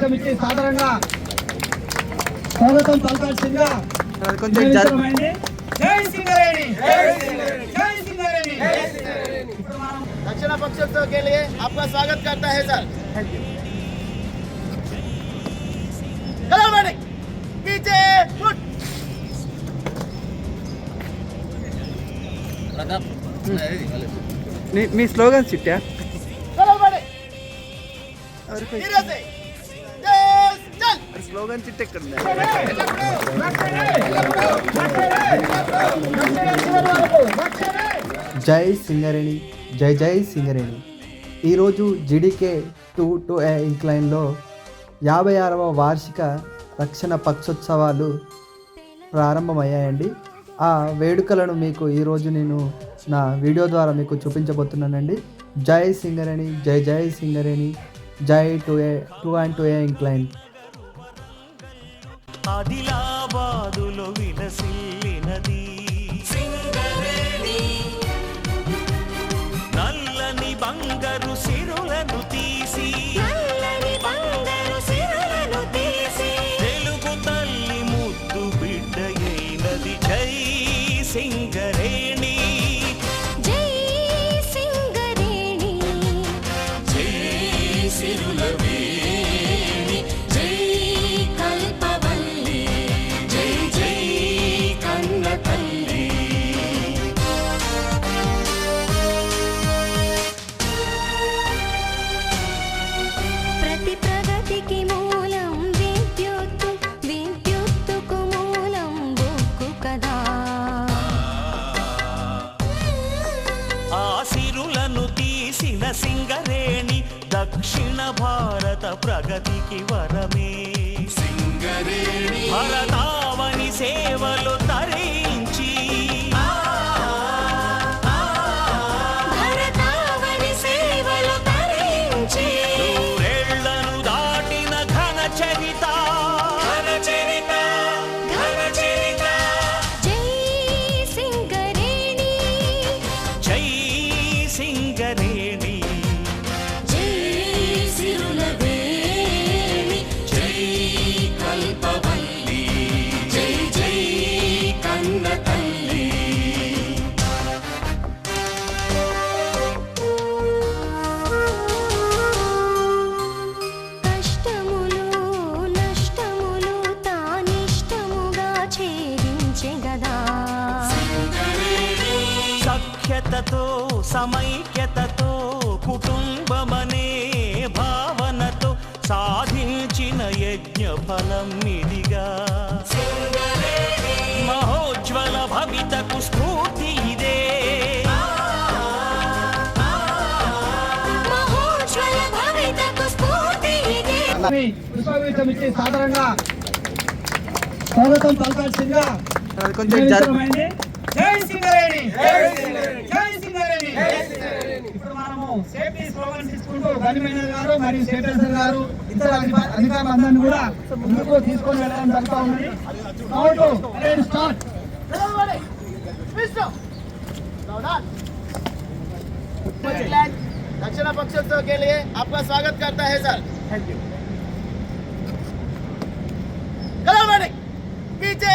సమితి సాధారణంగా స్వాగతం పలకాల్సిందిగా కొంచెం జరు- నియమితమైంది. జై సింగరేణి జై సింగరేణి दक्षिणा पक्षोत्सव के लिए आपका स्वागत करता है सर कलर बैठे पीछे फुट నీ- మీ స్లోగన్స్ చిట్టా స్లోగన్ చిట్ట ఎక్కడ జై సింగరేణి జై జై సింగరేణి. ఈరోజు జీడీకే టూ టూ ఏ ఇంక్లైన్లో యాభై ఆరవ వార్షిక రక్షణ పక్షోత్సవాలు ప్రారంభమయ్యాయండి. ఆ వేడుకలను మీకు ఈరోజు నేను నా వీడియో ద్వారా మీకు చూపించబోతున్నానండి. జై సింగరేణి జై జై సింగరేణి జై two A two and two A incline ఆదిలాబాదులో విలసిల్లినది. నల్లని బంగారు సిరులను తీసి సింగరేణి దక్షిణ భారత ప్రగతికి వరమే. సింగరేణి. భరతావని సేవలు సఖ్యతతో సమైక్యతతో కుటుంబమనే భావనతో సాధించిన యజ్ఞ ఫలం ఇదిగా. మహోజ్వల భవితకు స్ఫూర్తి ఇదే. సాధారణంగా స్వాగతం పలకాల్సిందిగా కొంచెం. జై సింగరేణి జై సింగరేణి ఇప్పుడు మనము సేఫ్టీ స్లోగన్స్ ఇచ్చుకుంటూ గనిమేనర్ గారు మరియు సేటర్సన్ గారు ఇతర అధిక- అధికారులందరినీ కూడా ముందుకు తీసుకొని వెళ్ళడం జరుగుతూ ఉంది నౌటు పరేడ్ స్టార్ట్ कलर बैठे विश्व सावधान दक्षिणा पक्षोत्सव के लिए आपका स्वागत करता है सर कलर बैठे पीछे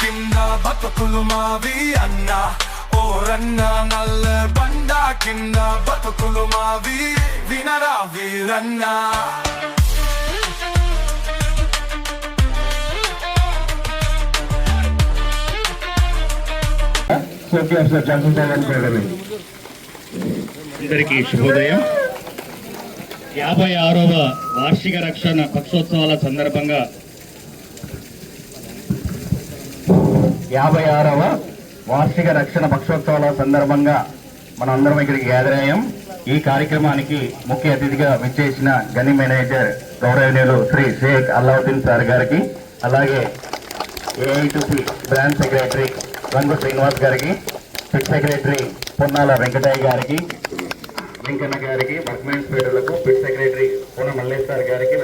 కింద బతుకులు మావి అన్న ఓరన్న నల్ల బండా కింద బతుకులు మావి వినరా వీరన్నా అందరికీ శుభోదయం. యాభై ఆరవ వార్షిక రక్షణ పక్షోత్సవాల సందర్భంగా యాభై ఆరవ వార్షిక రక్షణ పక్షోత్సవాల సందర్భంగా మనందరం అందరం ఇక్కడికి గ్యాదర్ అయ్యాం. ఈ కార్యక్రమానికి ముఖ్య అతిథిగా విచ్చేసిన గని మేనేజర్ గౌరవనీయులు శ్రీ షేక్ అల్లావుద్దీన్ సార్ గారికి అలాగే ఏఐటిసి బ్రాంచ్ సెక్రటరీ రంగు శ్రీనివాస్ గారికి పిట్ సెక్రటరీ పొన్నాల వెంకటయ్య గారికి వెంకన్న గారికి వర్క్మెన్స్ పేటలకు పిట్ సెక్రటరీ పూన మల్లేశ్వర్ గారికి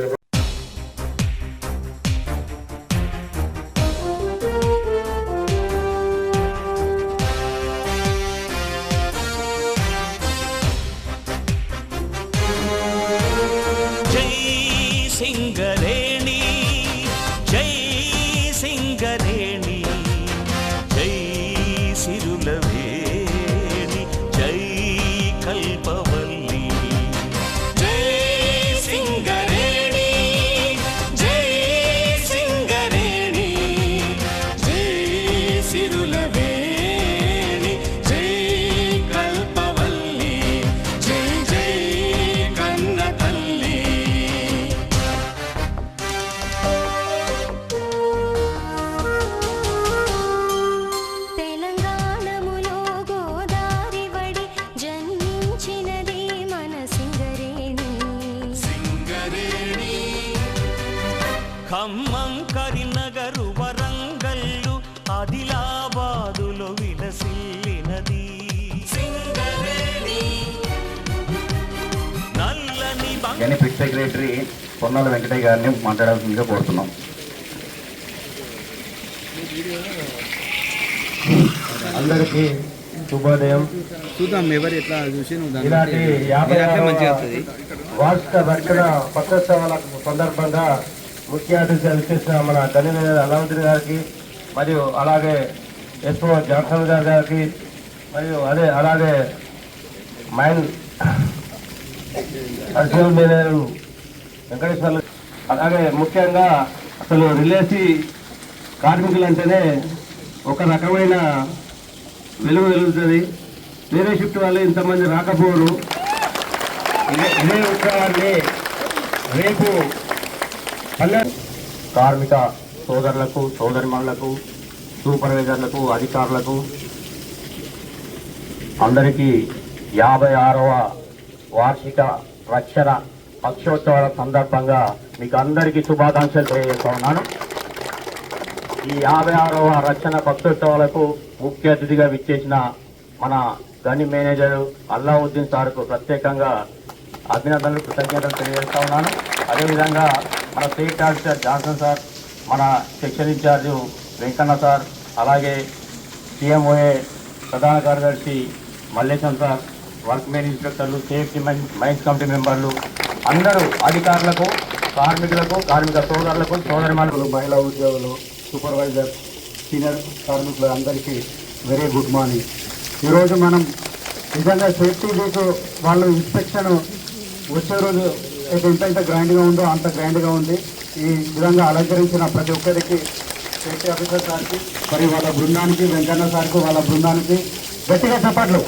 ఖమ్మం కరీంనగరు వరంగల్లు ఆదిలాబాదులో విలసిల్లినది. గని పిట్ సెక్రటరీ పొన్నాల వెంకటయ్య గారిని మాట్లాడాల్సిందిగా కోరుతున్నాం. అందరికీ శుభోదయం. చూద్దాం ఎవరు ఎట్లా చూసి ఇలాంటి యాభై వార్షిక రక్షణ పక్షోత్సవాల సందర్భంగా ముఖ్య అతిథిగా విచ్చేసిన మన గని అలావుద్దీన్ గారికి మరియు అలాగే ఎస్ఓ జాన్సన్ గారి గారికి మరియు అదే అలాగే మైన్ అర్జున్ మేనేజర్ వెంకటేశ్వర్లు అలాగే ముఖ్యంగా అసలు రిలేసి కార్మికులు అంటేనే ఒక రకమైన వెలుగు వెలుగుతుంది. వేరే షిఫ్ట్ వాళ్ళు ఇంతమంది రాకపోరు ఇదే ఉత్సవాన్ని రేపు కార్మిక సోదరులకు సోదరిమణులకు సూపర్వైజర్లకు అధికారులకు అందరికీ యాభై ఆరవ వార్షిక రక్షణ పక్షోత్సవాల సందర్భంగా మీకు అందరికీ శుభాకాంక్షలు తెలియజేస్తా ఉన్నాను ఈ యాభై ఆరవ రక్షణ పక్షోత్సవాలకు ముఖ్య అతిథిగా విచ్చేసిన మన గని మేనేజర్ అల్లావుద్దీన్ సార్కు ప్రత్యేకంగా అభినందనలు కృతజ్ఞతలు తెలియజేస్తా ఉన్నాను. అదేవిధంగా మన స్టేట్ ఆఫీసర్ జాన్సన్ సార్ మన సెక్షన్ ఇన్ఛార్జ్ వెంకన్న సార్ అలాగే సీఎంఓఏ ప్రధాన కార్యదర్శి మల్లేశం సార్ వర్క్ మెయిన్ ఇన్స్పెక్టర్లు సేఫ్టీ మైన్ మైన్స్ కమిటీ మెంబర్లు అందరూ అధికారులకు కార్మికులకు కార్మిక సోదరులకు సోదరిమణులు మహిళా ఉద్యోగులు సూపర్వైజర్ సీనియర్ కార్మికులు అందరికీ వెరీ గుడ్ మార్నింగ్. ఈరోజు మనం నిజంగా సేఫ్టీ వీక్ వాళ్ళు ఇన్స్పెక్షన్ వచ్చే రోజు ఎంత ఎంత గ్రాండ్గా ఉందో అంత గ్రాండ్గా ఉంది. ఈ విధంగా అలంకరించిన ప్రతి ఒక్కరికి సేఫ్టీ ఆఫీసర్ సార్కి మరి వాళ్ళ బృందానికి వెంకన్న సార్కు వాళ్ళ బృందానికి గట్టిగా చప్పట్లు.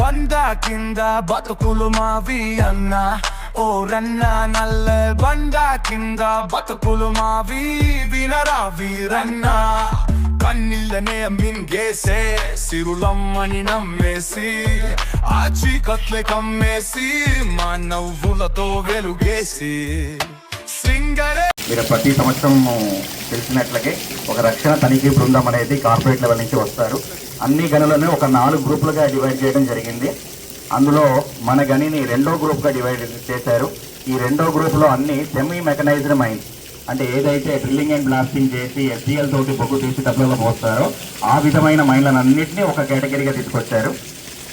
బందా కింద బతుకులు మావి అన్న రన్నా నల్ల బందా కింద బతుకులు మావి వినరా వీరన్నా. కన్నీళ్ళనే మింగేసే సిరులమ్మని నమ్మేసి ఆ చీకట్లే కమ్మేసి మా నవ్వులతో వెలుగేసి. సింగరే! మీరు ప్రతి సంవత్సరం తెలిసినట్లకే ఒక రక్షణ తనిఖీ బృందం అనేది కార్పొరేట్ లెవెల్ నుంచి వస్తారు. అన్ని గనులను ఒక నాలుగు గ్రూపులుగా డివైడ్ చేయడం జరిగింది. అందులో మన గనిని రెండో గ్రూప్గా డివైడ్ చేశారు. ఈ రెండో గ్రూప్లో అన్ని సెమీ మెకనైజ్డ్ మైన్స్ అంటే ఏదైతే డ్రిల్లింగ్ అండ్ బ్లాస్టింగ్ చేసి ఎస్డిఎల్ తోటి బొగ్గు తీసి డబ్బులలో పోస్తారో ఆ విధమైన మైన్లను అన్నింటినీ ఒక కేటగిరీగా తీసుకొచ్చారు.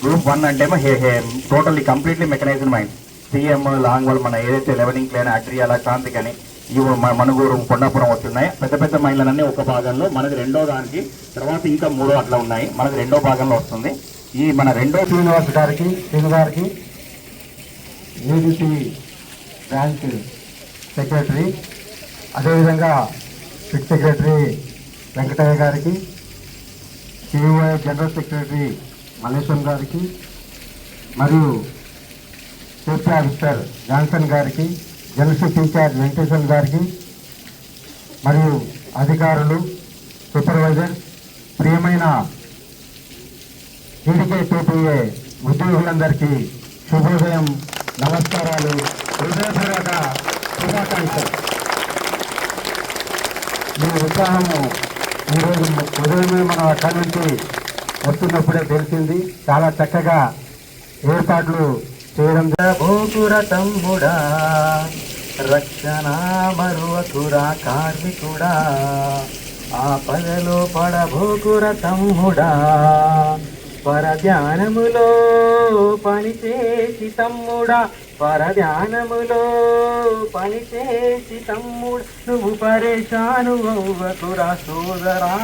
గ్రూప్ వన్ అంటే hey hey totally completely mechanised mine C M longwall మన ఏదైతే లెవెనింగ్ క్లేన్ అట్రియాల క్రాంతి కానీ ఇవి మనుగూరు కొండాపురం వస్తున్నాయి. పెద్ద పెద్ద మైన్లన్నీ ఒక భాగంలో మనది రెండో దానికి తర్వాత ఇంకా మూడో అట్లా ఉన్నాయి. మనకి రెండో భాగంలో వస్తుంది. ఈ మన రెండో శ్రీనివాస్ గారికి శ్రీను గారికి బ్యాంక్ సెక్రటరీ అదేవిధంగా సిక్స్ సెక్రటరీ వెంకటయ్య గారికి సిఓఐ జనరల్ సెక్రటరీ మల్లేశ్వరం గారికి మరియు సేఫ్టీ ఆఫీసర్ జాన్సన్ గారికి జనరల్ సేఫ్టీ ఇన్ఛార్జ్ వెంకటేశ్వర గారికి మరియు అధికారులు సూపర్వైజర్ ప్రియమైన టీడీకే టీపీఏ ఉద్యోగులందరికీ శుభోదయం నమస్కారాలు హృదయపూర్వక శుభాకాంక్షలు. మీ ఉత్సాహము ఈరోజు ఉదయమే మనం అక్కడి నుంచి వస్తున్నప్పుడే తెలిసింది. చాలా చక్కగా ఏర్పాట్లు చేయడం భూకుర తమ్ముడా రక్షణ మరువకురా కార్మికుడా ఆ పదలో పడభూకుర తమ్ముడా పరధ్యానములో పనిచేసి తమ్ముడా పరధ్యానములో పనిచేసి తమ్ముడు నువ్వు పరేషాను అవ్వకురా సోదరా.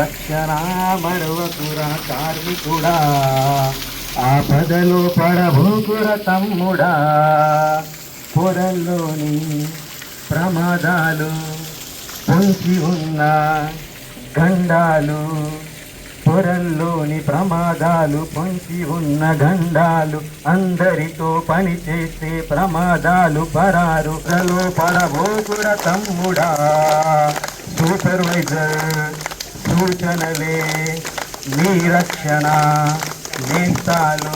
రక్షణ మరవకురా కార్మికుడా. ఆపదలో పడభూకుర తమ్ముడా. పొరల్లోని ప్రమాదాలు పొంచి ఉన్న గండాలు పొరల్లోని ప్రమాదాలు పొంచి ఉన్న గండాలు అందరితో పనిచేసే ప్రమాదాలు పరారు. పడబోకుర తమ్ముడా సూపర్వైజర్ సూచనలే నీ రక్షణ నేస్తాలు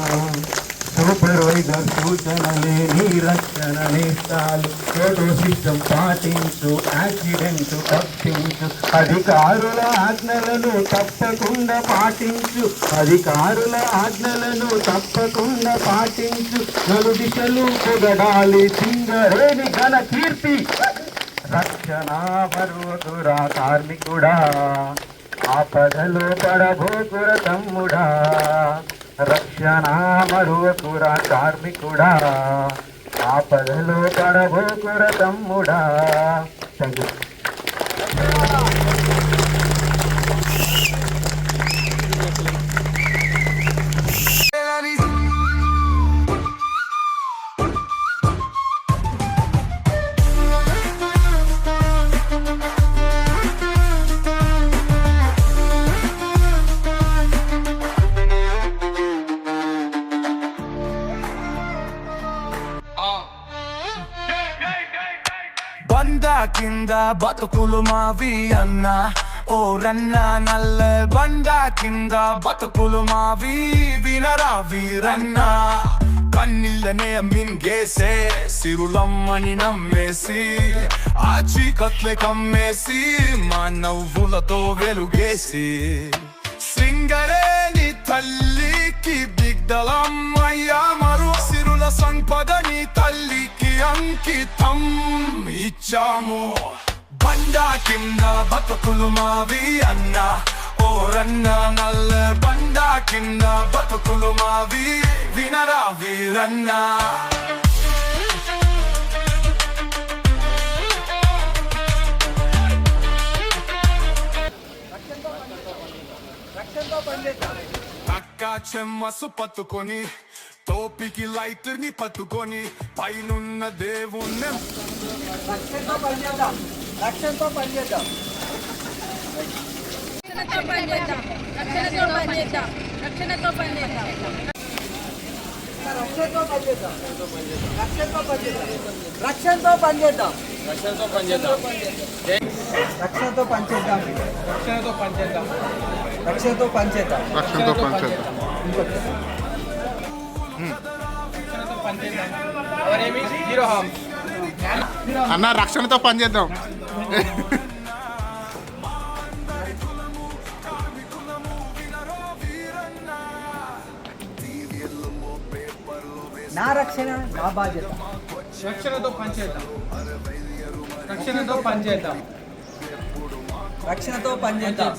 సూపర్వైజర్ సూచనలే నీ రక్షణ నేస్తాలు ఫోటో పాటించు యాక్సిడెంట్ తప్పించు అధికారుల ఆజ్ఞలను తప్పకుండా పాటించు. అధికారుల ఆజ్ఞలను తప్పకుండా పాటించు. నలు దిశలు పొగడాలి సింగరేణి ఘన కీర్తి రక్షణ పర్వతురా కార్మికుడా ఆపదలో పడబోకుర తమ్ముడా. రక్షణామరువకురా కార్మికుడా ఆపదలో పడబోకుర తమ్ముడా. థ్యాంక్ యూ బండ కింద బతుకులు మావి అన్న. ఓ రన్న నల్ల బండ కింద బతుకులు మావి వినరా వీరన్న. కన్నీళ్ళనే మింగేసే సిరులమ్మని నమ్మేసి ఆ చీకట్లే కమ్మేసి మా నవ్వులతో వెలుగేసి. సింగరేని తల్లికి బిగ్దలమ్మయ్యా మరో సిరుల సంపదని తల్లికి అంకితం ఇచ్చాము. బండా కింద బతుకులు మావి అన్న. ఓరన్న నల్ల బండా కింద బతుకులు మావి. వినరా వీరన్నా. అక్క చెమ్మసు పత్తుకొని టోపీకి లైటర్ని పట్టుకొని పైనున్న దేవుణ్ణి రక్షణతో పనిచేద్దాం రక్షణతో పనిచేద్దాం రక్షణతో పనిచేద్దాం రక్షణతో పనిచేద్దాం రక్షణతో పనిచేద్దాం రక్షణతో పనిచేద్దాం రక్షణతో పనిచేద్దాం రక్షణతో పనిచేద్దాం అన్న రక్షణతో పనిచేద్దాం నా రక్షణ నా బాధ్యత. రక్షణతో పనిచేద్దాం రక్షణతో పనిచేద్దాం రక్షణతో పనిచేద్దాం